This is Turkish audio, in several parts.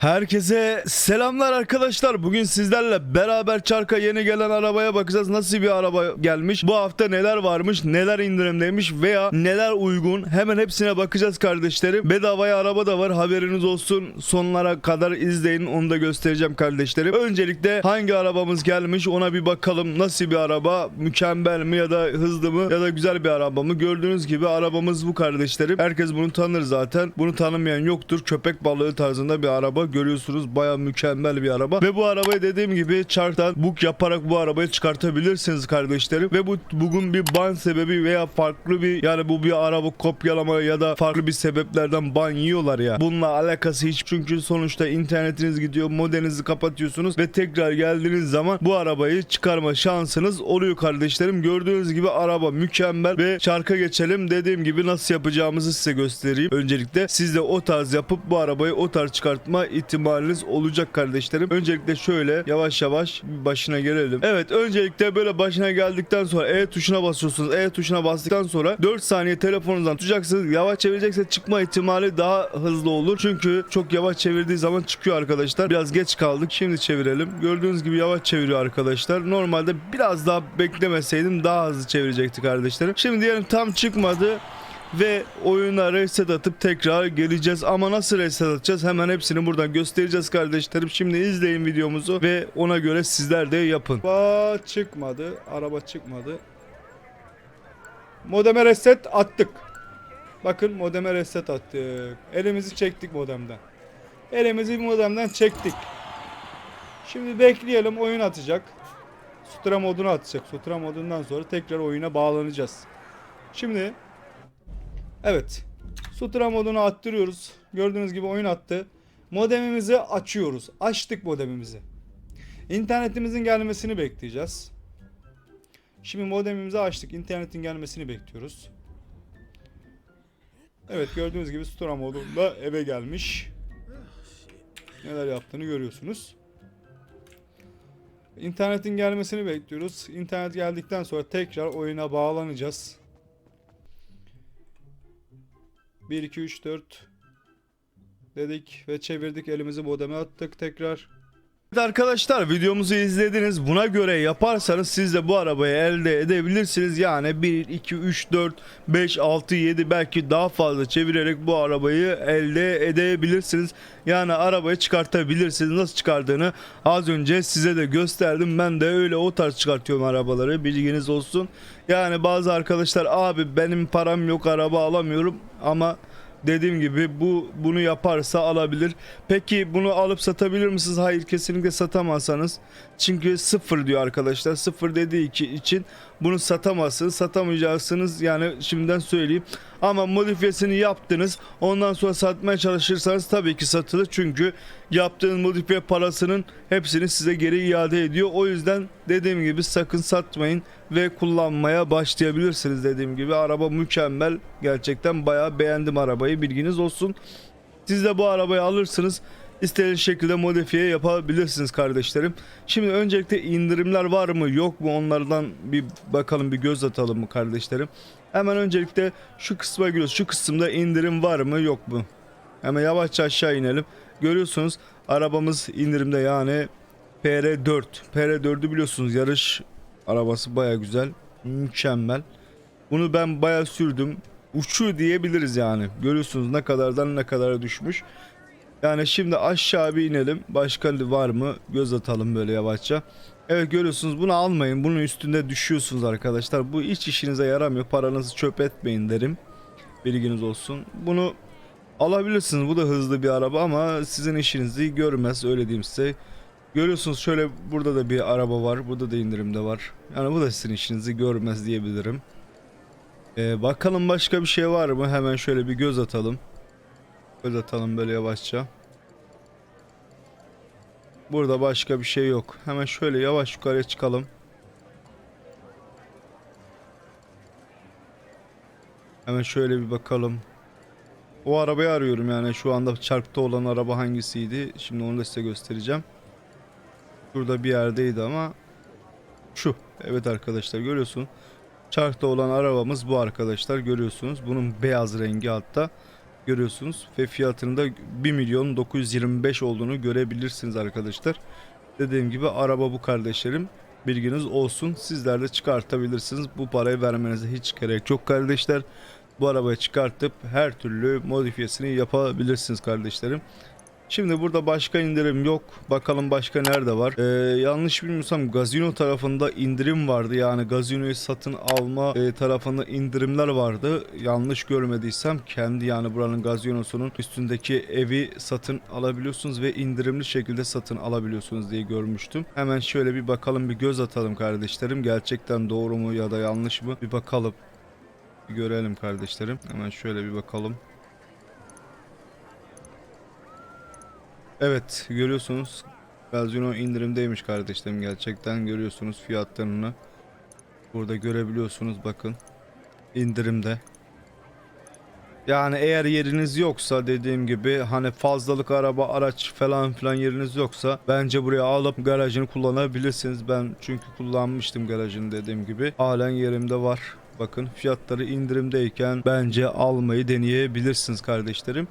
Herkese selamlar arkadaşlar. Bugün sizlerle beraber çarka yeni gelen arabaya bakacağız. Nasıl bir araba gelmiş? Bu hafta neler varmış? Neler indirimdeymiş? Veya neler uygun? Hemen hepsine bakacağız kardeşlerim. Bedavaya araba da var. Haberiniz olsun. Sonlara kadar izleyin. Onu da göstereceğim kardeşlerim. Öncelikle hangi arabamız gelmiş? Ona bir bakalım. Nasıl bir araba? Mükemmel mi ya da hızlı mı ya da güzel bir araba mı? Gördüğünüz gibi arabamız bu kardeşlerim. Herkes bunu tanır zaten. Bunu tanımayan yoktur. Köpek balığı tarzında bir araba görüyorsunuz. Baya mükemmel bir araba. Ve bu arabayı dediğim gibi çarktan book yaparak bu arabayı çıkartabilirsiniz kardeşlerim. Ve bu bugün bir ban sebebi veya farklı bir yani bu bir araba kopyalama ya da farklı bir sebeplerden ban yiyorlar ya. Bununla alakası hiç çünkü sonuçta internetiniz gidiyor modenizi kapatıyorsunuz ve tekrar geldiğiniz zaman bu arabayı çıkarma şansınız oluyor kardeşlerim. Gördüğünüz gibi araba mükemmel ve çarka geçelim. Dediğim gibi nasıl yapacağımızı size göstereyim. Öncelikle siz de o tarz yapıp bu arabayı o tarz çıkartma ihtimaliniz olacak kardeşlerim. Öncelikle şöyle yavaş yavaş başına gelelim. Evet öncelikle böyle başına geldikten sonra E tuşuna basıyorsunuz. E tuşuna bastıktan sonra 4 saniye telefonunuzdan tutacaksınız. Yavaş çevirecekse çıkma ihtimali daha hızlı olur. Çünkü çok yavaş çevirdiği zaman çıkıyor arkadaşlar. Biraz geç kaldık. Şimdi çevirelim. Gördüğünüz gibi yavaş çeviriyor arkadaşlar. Normalde biraz daha beklemeseydim daha hızlı çevirecekti kardeşlerim. Şimdi diyelim tam çıkmadı ve oyuna reset atıp tekrar geleceğiz. Ama nasıl reset atacağız? Hemen hepsini buradan göstereceğiz kardeşlerim. Şimdi izleyin videomuzu ve ona göre sizler de yapın. Araba çıkmadı. Araba çıkmadı. Modeme reset attık. Bakın modeme reset attık. Elimizi çektik modemden. Elimizi modemden çektik. Şimdi bekleyelim oyun atacak. Sutra modunu atacak. Sutra modundan sonra tekrar oyuna bağlanacağız. Şimdi Evet. Sutra modunu attırıyoruz. Gördüğünüz gibi oyun attı. Modemimizi açıyoruz. Açtık modemimizi. İnternetimizin gelmesini bekleyeceğiz. Şimdi modemimizi açtık. İnternetin gelmesini bekliyoruz. Evet gördüğünüz gibi Sutra modunda eve gelmiş. Neler yaptığını görüyorsunuz. İnternetin gelmesini bekliyoruz. İnternet geldikten sonra tekrar oyuna bağlanacağız. 1 2 3 4 dedik ve çevirdik elimizi modeme attık tekrar. Evet arkadaşlar videomuzu izlediniz. Buna göre yaparsanız siz de bu arabayı elde edebilirsiniz. Yani 1 2 3 4 5 6 7 belki daha fazla çevirerek bu arabayı elde edebilirsiniz. Yani arabayı çıkartabilirsiniz. Nasıl çıkardığını az önce size de gösterdim. Ben de öyle o tarz çıkartıyorum arabaları. Bilginiz olsun. Yani bazı arkadaşlar abi benim param yok araba alamıyorum ama dediğim gibi bu bunu yaparsa alabilir. Peki bunu alıp satabilir misiniz? Hayır kesinlikle satamazsanız. Çünkü sıfır diyor arkadaşlar. Sıfır dediği için bunu satamazsınız. Satamayacaksınız yani şimdiden söyleyeyim. Ama modifiyesini yaptınız. Ondan sonra satmaya çalışırsanız tabii ki satılır. Çünkü yaptığınız modifiye parasının hepsini size geri iade ediyor. O yüzden dediğim gibi sakın satmayın ve kullanmaya başlayabilirsiniz dediğim gibi. Araba mükemmel. Gerçekten bayağı beğendim arabayı. Bilginiz olsun. Siz de bu arabayı alırsınız. İstediğiniz şekilde modifiye yapabilirsiniz kardeşlerim. Şimdi öncelikle indirimler var mı yok mu onlardan bir bakalım bir göz atalım mı kardeşlerim. Hemen öncelikle şu kısma giriyoruz. Şu kısımda indirim var mı yok mu? Hemen yavaşça aşağı inelim. Görüyorsunuz arabamız indirimde yani PR4. PR4'ü biliyorsunuz yarış arabası baya güzel. Mükemmel. Bunu ben baya sürdüm. Uçuyor diyebiliriz yani. Görüyorsunuz ne kadardan ne kadara düşmüş. Yani şimdi aşağı bir inelim. Başka var mı? Göz atalım böyle yavaşça. Evet görüyorsunuz bunu almayın. Bunun üstünde düşüyorsunuz arkadaşlar. Bu hiç işinize yaramıyor. Paranızı çöp etmeyin derim. Bilginiz olsun. Bunu alabilirsiniz. Bu da hızlı bir araba ama sizin işinizi görmez öyle diyeyim size. Görüyorsunuz şöyle burada da bir araba var. Burada da indirimde var. Yani bu da sizin işinizi görmez diyebilirim. Ee, bakalım başka bir şey var mı? Hemen şöyle bir göz atalım. Göz atalım böyle yavaşça. Burada başka bir şey yok. Hemen şöyle yavaş yukarıya çıkalım. Hemen şöyle bir bakalım. O arabayı arıyorum yani şu anda çarkta olan araba hangisiydi? Şimdi onu da size göstereceğim. Şurada bir yerdeydi ama şu. Evet arkadaşlar görüyorsun. Çarkta olan arabamız bu arkadaşlar görüyorsunuz. Bunun beyaz rengi hatta. görüyorsunuz ve fiyatının da 1 milyon 925 olduğunu görebilirsiniz arkadaşlar. Dediğim gibi araba bu kardeşlerim. Bilginiz olsun. Sizler de çıkartabilirsiniz. Bu parayı vermenize hiç gerek yok kardeşler. Bu arabayı çıkartıp her türlü modifiyesini yapabilirsiniz kardeşlerim. Şimdi burada başka indirim yok. Bakalım başka nerede var. Ee, yanlış bilmiyorsam Gazino tarafında indirim vardı. Yani Gazino'yu satın alma e, tarafında indirimler vardı. Yanlış görmediysem kendi yani buranın Gazino'sunun üstündeki evi satın alabiliyorsunuz ve indirimli şekilde satın alabiliyorsunuz diye görmüştüm. Hemen şöyle bir bakalım bir göz atalım kardeşlerim. Gerçekten doğru mu ya da yanlış mı? Bir bakalım. Bir görelim kardeşlerim. Hemen şöyle bir bakalım. Evet görüyorsunuz. Gazino indirimdeymiş kardeşlerim gerçekten. Görüyorsunuz fiyatlarını. Burada görebiliyorsunuz bakın. İndirimde. Yani eğer yeriniz yoksa dediğim gibi hani fazlalık araba araç falan filan yeriniz yoksa bence buraya alıp garajını kullanabilirsiniz. Ben çünkü kullanmıştım garajını dediğim gibi. Halen yerimde var. Bakın fiyatları indirimdeyken bence almayı deneyebilirsiniz kardeşlerim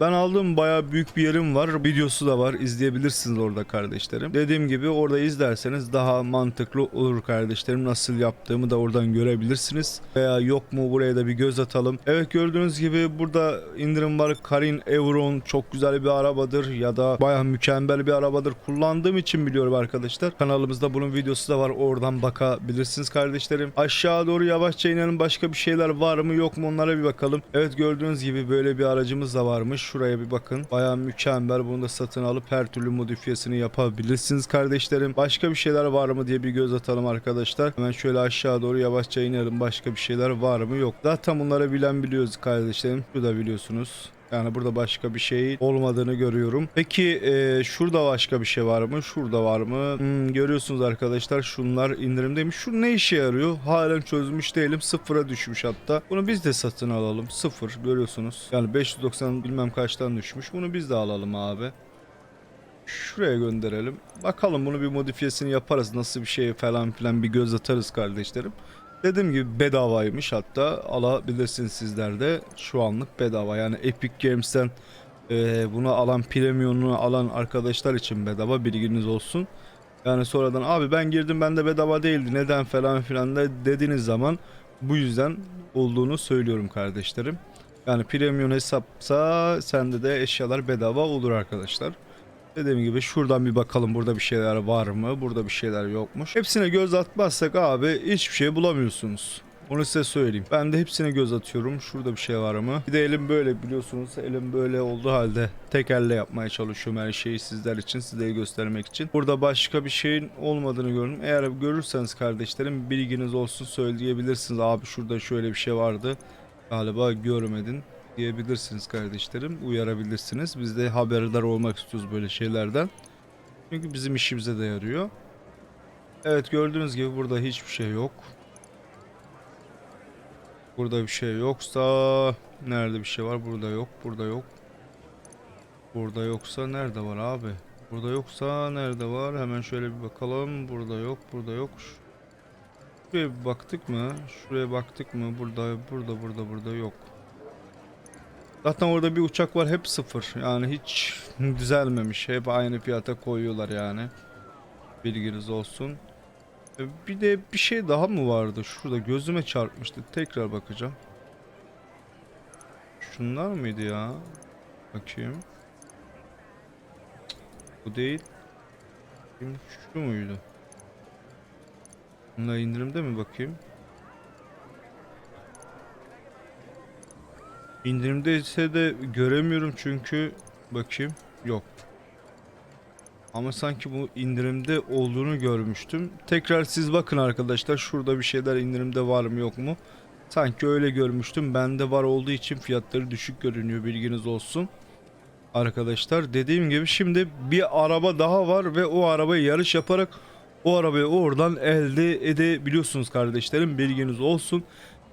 ben aldığım bayağı büyük bir yerim var. Videosu da var. İzleyebilirsiniz orada kardeşlerim. Dediğim gibi orada izlerseniz daha mantıklı olur kardeşlerim. Nasıl yaptığımı da oradan görebilirsiniz. Veya yok mu buraya da bir göz atalım. Evet gördüğünüz gibi burada indirim var. Karin Evron çok güzel bir arabadır ya da bayağı mükemmel bir arabadır. Kullandığım için biliyorum arkadaşlar. Kanalımızda bunun videosu da var. Oradan bakabilirsiniz kardeşlerim. Aşağı doğru yavaşça inelim. Başka bir şeyler var mı yok mu onlara bir bakalım. Evet gördüğünüz gibi böyle bir aracımız da varmış. Şuraya bir bakın. Bayağı mükemmel. Bunu da satın alıp her türlü modifiyesini yapabilirsiniz kardeşlerim. Başka bir şeyler var mı diye bir göz atalım arkadaşlar. Hemen şöyle aşağı doğru yavaşça inelim. Başka bir şeyler var mı yok. Zaten bunları bilen biliyoruz kardeşlerim. Bu da biliyorsunuz. Yani burada başka bir şey olmadığını görüyorum. Peki e, şurada başka bir şey var mı? Şurada var mı? Hmm, görüyorsunuz arkadaşlar şunlar indirimdeymiş. Şu ne işe yarıyor? Halen çözmüş değilim. Sıfıra düşmüş hatta. Bunu biz de satın alalım. Sıfır görüyorsunuz. Yani 590 bilmem kaçtan düşmüş. Bunu biz de alalım abi. Şuraya gönderelim. Bakalım bunu bir modifiyesini yaparız. Nasıl bir şey falan filan bir göz atarız kardeşlerim. Dediğim gibi bedavaymış hatta alabilirsiniz sizler de şu anlık bedava yani Epic Games'ten e, bunu alan premium'unu alan arkadaşlar için bedava bilginiz olsun. Yani sonradan abi ben girdim bende bedava değildi neden falan filan da dediğiniz zaman bu yüzden olduğunu söylüyorum kardeşlerim. Yani premium hesapsa sende de eşyalar bedava olur arkadaşlar. Dediğim gibi şuradan bir bakalım burada bir şeyler var mı? Burada bir şeyler yokmuş. Hepsine göz atmazsak abi hiçbir şey bulamıyorsunuz. Onu size söyleyeyim. Ben de hepsine göz atıyorum. Şurada bir şey var mı? Bir de elim böyle biliyorsunuz. Elim böyle olduğu halde tek elle yapmaya çalışıyorum her şeyi sizler için. Size göstermek için. Burada başka bir şeyin olmadığını gördüm. Eğer görürseniz kardeşlerim bilginiz olsun söyleyebilirsiniz. Abi şurada şöyle bir şey vardı. Galiba görmedin diyebilirsiniz kardeşlerim. Uyarabilirsiniz. Biz de haberdar olmak istiyoruz böyle şeylerden. Çünkü bizim işimize de yarıyor. Evet gördüğünüz gibi burada hiçbir şey yok. Burada bir şey yoksa nerede bir şey var? Burada yok. Burada yok. Burada yoksa nerede var abi? Burada yoksa nerede var? Hemen şöyle bir bakalım. Burada yok. Burada yok. Şuraya baktık mı? Şuraya baktık mı? Burada, burada, burada, burada yok. Zaten orada bir uçak var hep sıfır. Yani hiç düzelmemiş. Hep aynı fiyata koyuyorlar yani. Bilginiz olsun. E, Bir de bir şey daha mı vardı? Şurada gözüme çarpmıştı. Tekrar bakacağım. Şunlar mıydı ya? Bakayım. Bu değil. Şu muydu? Bunlar indirimde mi bakayım? İndirimde ise de göremiyorum çünkü bakayım yok. Ama sanki bu indirimde olduğunu görmüştüm. Tekrar siz bakın arkadaşlar şurada bir şeyler indirimde var mı yok mu? Sanki öyle görmüştüm. Bende var olduğu için fiyatları düşük görünüyor bilginiz olsun. Arkadaşlar dediğim gibi şimdi bir araba daha var ve o arabayı yarış yaparak o arabayı oradan elde edebiliyorsunuz kardeşlerim bilginiz olsun.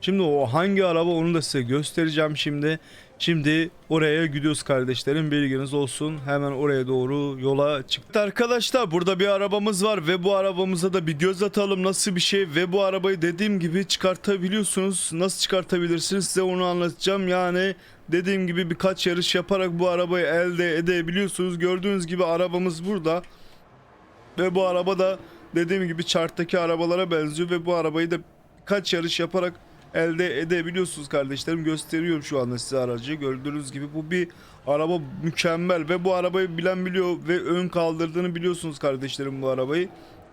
Şimdi o hangi araba onu da size göstereceğim şimdi. Şimdi oraya gidiyoruz kardeşlerim bilginiz olsun. Hemen oraya doğru yola çıktı. Arkadaşlar burada bir arabamız var ve bu arabamıza da bir göz atalım nasıl bir şey ve bu arabayı dediğim gibi çıkartabiliyorsunuz. Nasıl çıkartabilirsiniz size onu anlatacağım. Yani dediğim gibi birkaç yarış yaparak bu arabayı elde edebiliyorsunuz. Gördüğünüz gibi arabamız burada. Ve bu araba da dediğim gibi charttaki arabalara benziyor ve bu arabayı da birkaç yarış yaparak elde edebiliyorsunuz kardeşlerim. Gösteriyorum şu anda size aracı. Gördüğünüz gibi bu bir araba mükemmel ve bu arabayı bilen biliyor ve ön kaldırdığını biliyorsunuz kardeşlerim bu arabayı.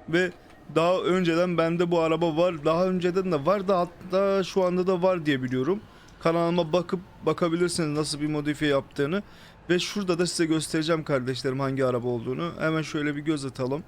Ve daha önceden bende bu araba var. Daha önceden de var da hatta şu anda da var diye biliyorum. Kanalıma bakıp bakabilirsiniz nasıl bir modifiye yaptığını. Ve şurada da size göstereceğim kardeşlerim hangi araba olduğunu. Hemen şöyle bir göz atalım.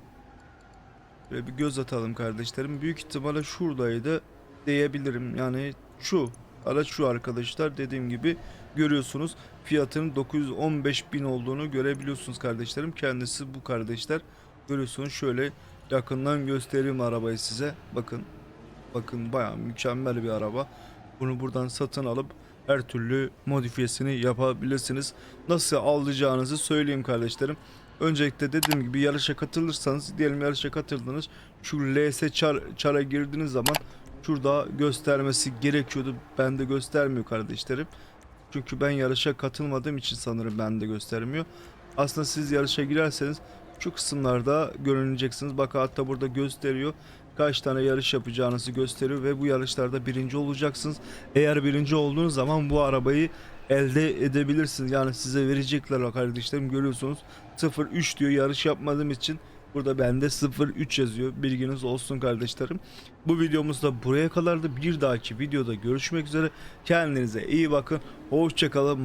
Böyle bir göz atalım kardeşlerim. Büyük ihtimalle şuradaydı diyebilirim. Yani şu araç şu arkadaşlar dediğim gibi görüyorsunuz fiyatının 915 bin olduğunu görebiliyorsunuz kardeşlerim. Kendisi bu kardeşler. Görüyorsunuz şöyle yakından göstereyim arabayı size. Bakın. Bakın bayağı mükemmel bir araba. Bunu buradan satın alıp her türlü modifiyesini yapabilirsiniz. Nasıl alacağınızı söyleyeyim kardeşlerim. Öncelikle dediğim gibi yarışa katılırsanız diyelim yarışa katıldınız. Şu LS çar, çara girdiğiniz zaman şurada göstermesi gerekiyordu. Bende göstermiyor kardeşlerim. Çünkü ben yarışa katılmadığım için sanırım bende göstermiyor. Aslında siz yarışa girerseniz şu kısımlarda görüneceksiniz. Bak hatta burada gösteriyor. Kaç tane yarış yapacağınızı gösteriyor ve bu yarışlarda birinci olacaksınız. Eğer birinci olduğunuz zaman bu arabayı elde edebilirsiniz. Yani size verecekler o kardeşlerim görüyorsunuz. 03 diyor yarış yapmadığım için burada bende 03 yazıyor. Bilginiz olsun kardeşlerim. Bu videomuz da buraya kadardı. Bir dahaki videoda görüşmek üzere. Kendinize iyi bakın. Hoşçakalın.